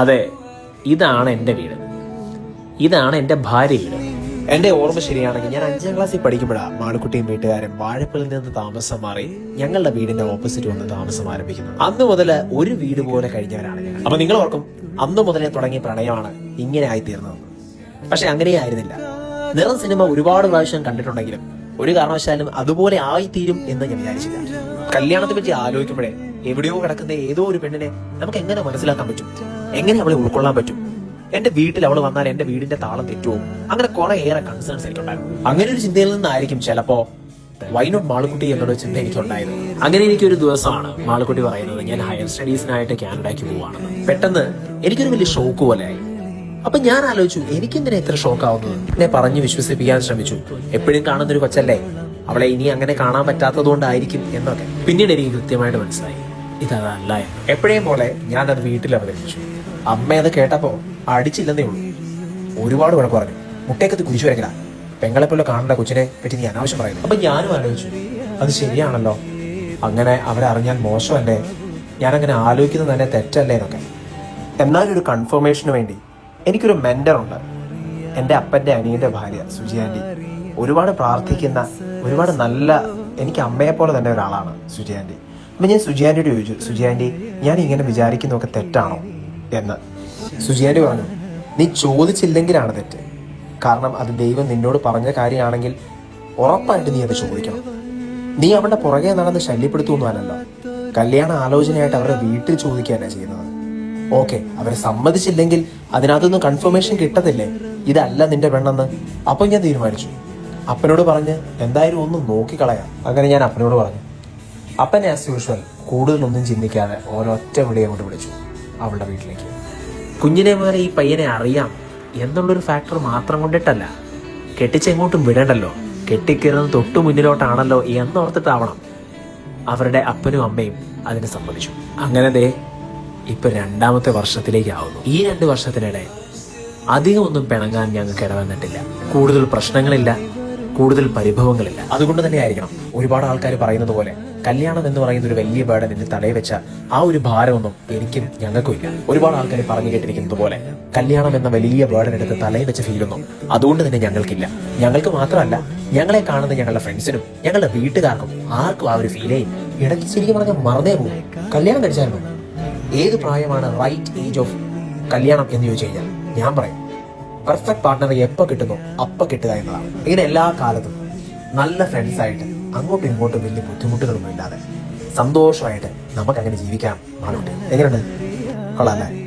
അതെ ഇതാണ് എന്റെ വീട്. ഇതാണ് എന്റെ ഭാര്യ വീട്. എന്റെ ഓർമ്മ ശരിയാണെങ്കിൽ ഞാൻ അഞ്ചാം ക്ലാസ്സിൽ പഠിക്കുമ്പോഴാണ് മാളുക്കുട്ടിയും വീട്ടുകാരൻ വാഴപ്പള്ളിൽ നിന്ന് താമസം മാറി ഞങ്ങളുടെ വീടിന്റെ ഓപ്പോസിറ്റ് വന്ന് താമസം ആരംഭിക്കുന്നത്. അന്ന് മുതൽ ഒരു വീട് പോലെ കഴിഞ്ഞവരാണ് അപ്പൊ നിങ്ങൾ ഓർക്കും അന്ന് മുതലേ തുടങ്ങിയ പ്രണയമാണ് ഇങ്ങനെ ആയിത്തീർന്നത്. പക്ഷെ അങ്ങനെ ആയിരുന്നില്ല. നിറം സിനിമ ഒരുപാട് പ്രാവശ്യം കണ്ടിട്ടുണ്ടെങ്കിലും ഒരു കാരണവശാലും അതുപോലെ ആയിത്തീരും എന്ന് ഞാൻ വിചാരിച്ചില്ല. കല്യാണത്തെ പറ്റി ആലോചിക്കുമ്പോഴേ എവിടെയോ കിടക്കുന്ന ഏതോ ഒരു പെണ്ണിനെ നമുക്ക് എങ്ങനെ മനസ്സിലാക്കാൻ പറ്റും? എങ്ങനെ അവളെ ഉൾക്കൊള്ളാൻ പറ്റും? എന്റെ വീട്ടിൽ അവൾ വന്നാൽ എന്റെ വീടിന്റെ താളം തെറ്റുമോ അങ്ങനെ കുറെ ഏറെ കൺസേൺസ് എനിക്കുണ്ടായിരുന്നു. അങ്ങനെ ഒരു ചിന്തയിൽ നിന്നായിരിക്കും ചിലപ്പോ വൈനോട്ട് മാളുക്കുട്ടി? എന്നൊരു ചിന്ത എനിക്കുണ്ടായത്. അങ്ങനെ എനിക്കൊരു ദിവസമാണ് മാളുക്കുട്ടി പറയുന്നത് ഞാൻ ഹയർ സ്റ്റഡീസിനായിട്ട് കാനഡയ്ക്ക് പോവാണെന്ന് പെട്ടെന്ന് എനിക്കൊരു വലിയ ഷോക്ക് പോലെയായി. അപ്പൊ ഞാൻ ആലോചിച്ചു എനിക്കെന്തിനാ ഇത്ര ഷോക്ക് ആവുന്നത്? എന്നെ പറഞ്ഞു വിശ്വസിപ്പിക്കാൻ ശ്രമിച്ചു. എപ്പോഴും കാണുന്നൊരു കൊച്ചല്ലേ അവളെ ഇനി അങ്ങനെ കാണാൻ പറ്റാത്തതുകൊണ്ടായിരിക്കും എന്നൊക്കെ. പിന്നീട് എനിക്ക് കൃത്യമായിട്ട് മനസ്സിലായി. ഇതല്ല എപ്പോഴേയും പോലെ ഞാൻ അത് വീട്ടിൽ അവതരിപ്പിച്ചു. അമ്മ അത് കേട്ടപ്പോ അടിച്ചില്ലെന്നേ ഉള്ളൂ. ഒരുപാട് വഴക്ക് പറഞ്ഞു. മുട്ടേക്കത്ത് കുരിശു വരക്കട പെങ്ങളെ പോലെ കാണേണ്ട കൊച്ചിനെ പറ്റി നീ അനാവശ്യം പറയുന്നു. അപ്പൊ ഞാനും ആലോചിച്ചു. അത് ശരിയാണല്ലോ. അങ്ങനെ അവരെ അവരറിഞ്ഞാൽ മോശമല്ലേ? ഞാനങ്ങനെ ആലോചിക്കുന്നത് തന്നെ തെറ്റല്ലേ എന്നൊക്കെ. എന്നാലും ഒരു കൺഫർമേഷന് വേണ്ടി എനിക്കൊരു മെന്റർ ഉണ്ട്. എന്റെ അപ്പന്റെ അനിയന്റെ ഭാര്യ സുജി ആന്റി. ഒരുപാട് പ്രാർത്ഥിക്കുന്ന ഒരുപാട് നല്ല എനിക്ക് അമ്മയെ പോലെ തന്നെ ഒരാളാണ് സുജി ആന്റി. അപ്പം ഞാൻ സുജിയാന്റെ ചോദിച്ചു സുജിയാന്റെ ഞാൻ ഇങ്ങനെ വിചാരിക്കുന്നതൊക്കെ തെറ്റാണോ? എന്ന്. സുജിയാന്റെ പറഞ്ഞു നീ ചോദിച്ചില്ലെങ്കിലാണ് തെറ്റ്. കാരണം അത് ദൈവം നിന്നോട് പറഞ്ഞ കാര്യമാണെങ്കിൽ ഉറപ്പായിട്ട് നീ അത് ചോദിക്കണം. നീ അവരുടെ പുറകെ നടന്ന് ശല്യപ്പെടുത്തുമൊന്നും കല്യാണ ആലോചനയായിട്ട് അവരുടെ വീട്ടിൽ ചോദിക്കാനാണ് ചെയ്യുന്നത്. ഓക്കെ അവർ സമ്മതിച്ചില്ലെങ്കിൽ അതിനകത്തൊന്നും കൺഫർമേഷൻ കിട്ടത്തില്ലേ? ഇതല്ല നിന്റെ പെണ്ണെന്ന്. അപ്പൊ ഞാൻ തീരുമാനിച്ചു. അപ്പനോട് പറഞ്ഞ് എന്തായാലും ഒന്ന് നോക്കിക്കളയാം. അങ്ങനെ ഞാൻ അപ്പനോട് പറഞ്ഞു. അപ്പൻ ആസ് യൂഷ്വൽ കൂടുതലൊന്നും ചിന്തിക്കാതെ ഒരൊറ്റ വിളി അങ്ങോട്ട് വിളിച്ചു. അവളുടെ വീട്ടിലേക്ക്. കുഞ്ഞിനെ പോലെ ഈ പയ്യനെ അറിയാം. എന്നുള്ളൊരു ഫാക്ടർ മാത്രം കൊണ്ടിട്ടല്ല. കെട്ടിച്ചെങ്ങോട്ടും വിടണ്ടല്ലോ. കെട്ടിക്കയറുന്നത് തൊട്ടു മുന്നിലോട്ടാണല്ലോ എന്നോർത്തിട്ടാവണം. അവരുടെ അപ്പനും അമ്മയും അതിനെ സമ്മതിച്ചു. അങ്ങനെ ദേ ഇപ്പൊ രണ്ടാമത്തെ വർഷത്തിലേക്കാവുന്നു. ഈ രണ്ട് വർഷത്തിനിടെ അധികം ഒന്നും പിണങ്ങാൻ ഞങ്ങൾക്ക് ഇടവന്നിട്ടില്ല. കൂടുതൽ പ്രശ്നങ്ങളില്ല കൂടുതൽ പരിഭവങ്ങളില്ല. അതുകൊണ്ട് തന്നെ ആയിരിക്കണം ഒരുപാട് ആൾക്കാർ പറയുന്നത് പോലെ കല്യാണം എന്ന് പറയുന്ന ഒരു വലിയ ബേഡൻ എന്റെ തലയിൽ വെച്ച ആ ഒരു ഭാരമൊന്നും എനിക്കും ഞങ്ങൾക്കും ഇല്ല ഒരുപാട് ആൾക്കാർ പറഞ്ഞു കേട്ടിരിക്കുന്നത് പോലെ കല്യാണം എന്ന വലിയ ബേഡൻ എടുത്ത് തലയിൽ വെച്ച ഫീലൊന്നും അതുകൊണ്ട് തന്നെ ഞങ്ങൾക്കില്ല. ഞങ്ങൾക്ക് മാത്രമല്ല ഞങ്ങളെ കാണുന്ന ഞങ്ങളുടെ ഫ്രണ്ട്സിനും ഞങ്ങളുടെ വീട്ടുകാർക്കും ആർക്കും ആ ഒരു ഫീലേ ഇല്ല. ഇടയ്ക്ക് ശരിക്കും പറഞ്ഞാൽ മറന്നേ പോകും. കല്യാണം കഴിച്ചായിരുന്നു. ഏത് പ്രായമാണ് റൈറ്റ് ഏജ് ഓഫ് കല്യാണം എന്ന് ചോദിച്ചു കഴിഞ്ഞാൽ ഞാൻ പറയും. പെർഫെക്റ്റ് പാർട്ട്ണർ എപ്പോൾ കിട്ടുന്നു അപ്പം കിട്ടുക എന്നതാണ്. ഇങ്ങനെ എല്ലാ കാലത്തും നല്ല ഫ്രണ്ട്സ് ആയിട്ട് അങ്ങോട്ടും ഇങ്ങോട്ടും വലിയ ബുദ്ധിമുട്ടുകളൊന്നും ഇല്ലാതെ സന്തോഷമായിട്ട് നമുക്ക് അങ്ങനെ ജീവിക്കാം. ആളുണ്ട് എങ്ങനെയുണ്ട്? കൊള്ളാം അല്ലേ?